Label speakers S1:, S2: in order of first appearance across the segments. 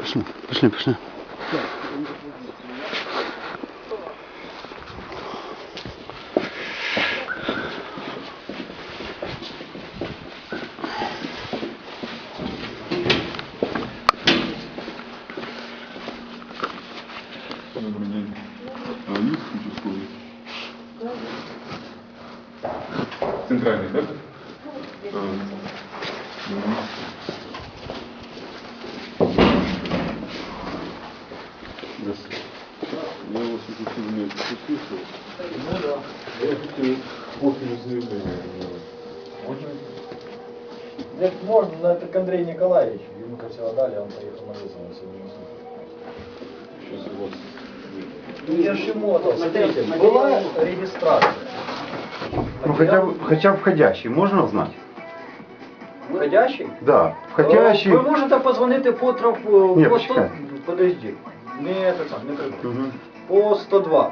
S1: Пішли, пішли, пішли.
S2: Добрый день. А есть участковый? Центральный, да? Здравствуйте. Я вас уже сегодня послушал. Ну да. Я хотел копию заявления. Можно?
S3: Нет, можно, но это к Андрею Николаевичу. Ему то все отдали, он поехал на вызов на сегодня.
S2: Сейчас у вас...
S3: Ну я ж ему отдал. Смотрите, была регистрация.
S1: Ну хотя бы, хотя бы входящий можна узнать?
S3: Входящий?
S1: Да, входящий.
S3: Ви можете позвонити по трав...
S1: Ні,
S3: по 100...
S1: почекай.
S3: Подожди. Не это сам, не треба. По 102.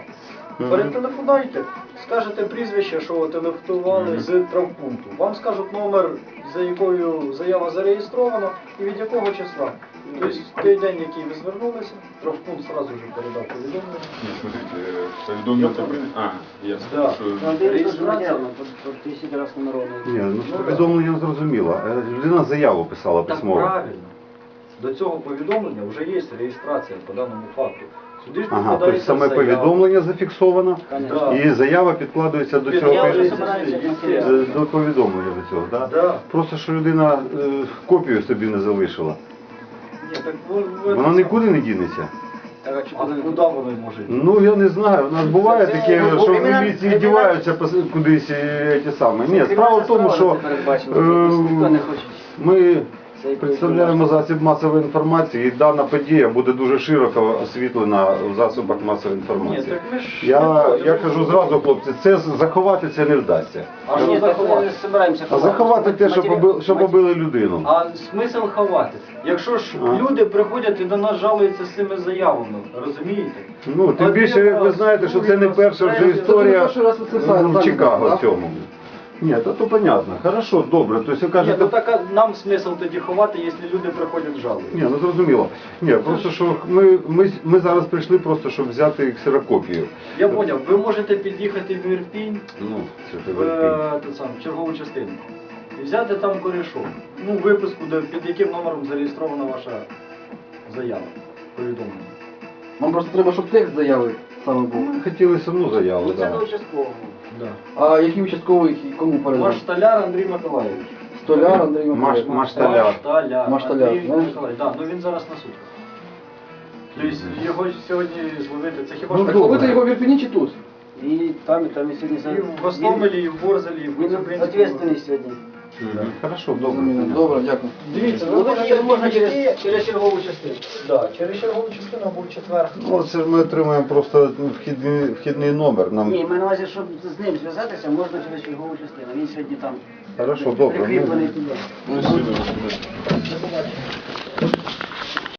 S3: Перетелефонуйте, скажете прізвище, що ви телефонували з травпункту. Вам скажуть номер, за якою заява зареєстрована і від якого числа. Тобто в той день, який ви звернулися, травпункт одразу ж передав повідомлення.
S2: Нет, смотрите, э, поведомление... А, ясно.
S3: Да.
S2: Что-
S3: Ну, Реєстрація?
S4: Реєстрація по 10 разів народний.
S1: Ні, ну повідомлення зрозуміло. Е, Людина заяву писала
S3: Так правильно. До цього повідомлення вже є реєстрація по даному факту. Сюди ж
S1: Ага, тобто
S3: підкладається
S1: саме
S3: заява.
S1: повідомлення зафіксовано
S3: Да.
S1: і заява підкладується до цього
S3: Я вже
S1: пи-
S3: собираюся
S1: е, до повідомлення до цього, да?
S3: Да.
S1: Просто що людина е, копію собі не залишила.
S3: Ні, так ви- ви-
S1: Вона нікуди не дінеться.
S3: Так, а чи- а куди воно може? йти?
S1: Ну я не знаю. У нас буває таке,
S4: Ну,
S1: що в
S4: кримінал-
S1: міліції
S4: кримінал-
S1: пос- кудись е, ті самі. Ні, справа в тому, що е, ми
S4: Це
S1: представляємо засіб масової інформації, і дана подія буде дуже широко освітлена в засобах масової інформації. Я, я кажу зразу, хлопці, це з- заховати це не вдасться.
S3: А що заховати?
S1: А заховати те, що побили, що побили людину.
S3: А смисл ховати? Якщо ж
S1: А.
S3: люди приходять і до нас жалуються з цими заявами, розумієте?
S1: Ну, тим більше, як ви знаєте, що це не перша вже історія в
S5: самі
S1: Чикаго в цьому. Ні, то, то понятно. Хорошо, добре. Тобто ви
S3: Ні,
S1: кажете,
S3: ну так а нам смисл тоді ховати, якщо люди приходять жалуються.
S1: Ні, ну зрозуміло. Ні, просто що ми, ми, ми зараз прийшли просто, щоб взяти ксерокопію.
S3: Я зрозумів, ви можете під'їхати в Ірпінь,
S1: Ну, це
S3: в, е, те саме, в чергову частину. І взяти там корішок. Ну, виписку, де, під яким номером зареєстрована ваша заява, повідомлення.
S5: Вам просто треба, щоб текст заяви саме був.
S1: Ми хотіли саму заяву,
S4: Ну це
S1: так.
S4: до участкового.
S3: Да.
S5: А який участковий і кому передав?
S3: Ваш столяр Андрій Миколаївич.
S5: Столяр Андрій
S1: Маш,
S5: Миколаївич.
S1: машталяр.
S3: Машталяр.
S5: Машталяр,
S3: Андрій
S5: знаєш?
S3: Миколаївич. Да, ну він зараз на сутках. Тобто його сьогодні зловити, це хіба
S1: Ну,
S3: ж
S5: Так
S3: так?
S5: ловити його в Ірпіні чи тут?
S4: І там, і там, і сьогодні...
S3: І в Гостомелі, і в Борзелі, і в
S4: Він
S3: Коцюбинську.
S4: відповідальний сьогодні.
S1: Хорошо, добре.
S5: Добре, дякую.
S3: Дивіться,
S4: Ну,
S3: ви можете
S4: можна через, через чергову частину.
S3: Да, через чергову частину або в четвер.
S1: Ну, це ж ми отримуємо просто вхідний, вхідний номер. Нам...
S4: Ні, ми на увазі, щоб з ним зв'язатися, можна через чергову частину. Він сьогодні там
S1: Хорошо, добре.
S4: прикріплений
S1: Ну,
S4: туди.
S2: До спасибо.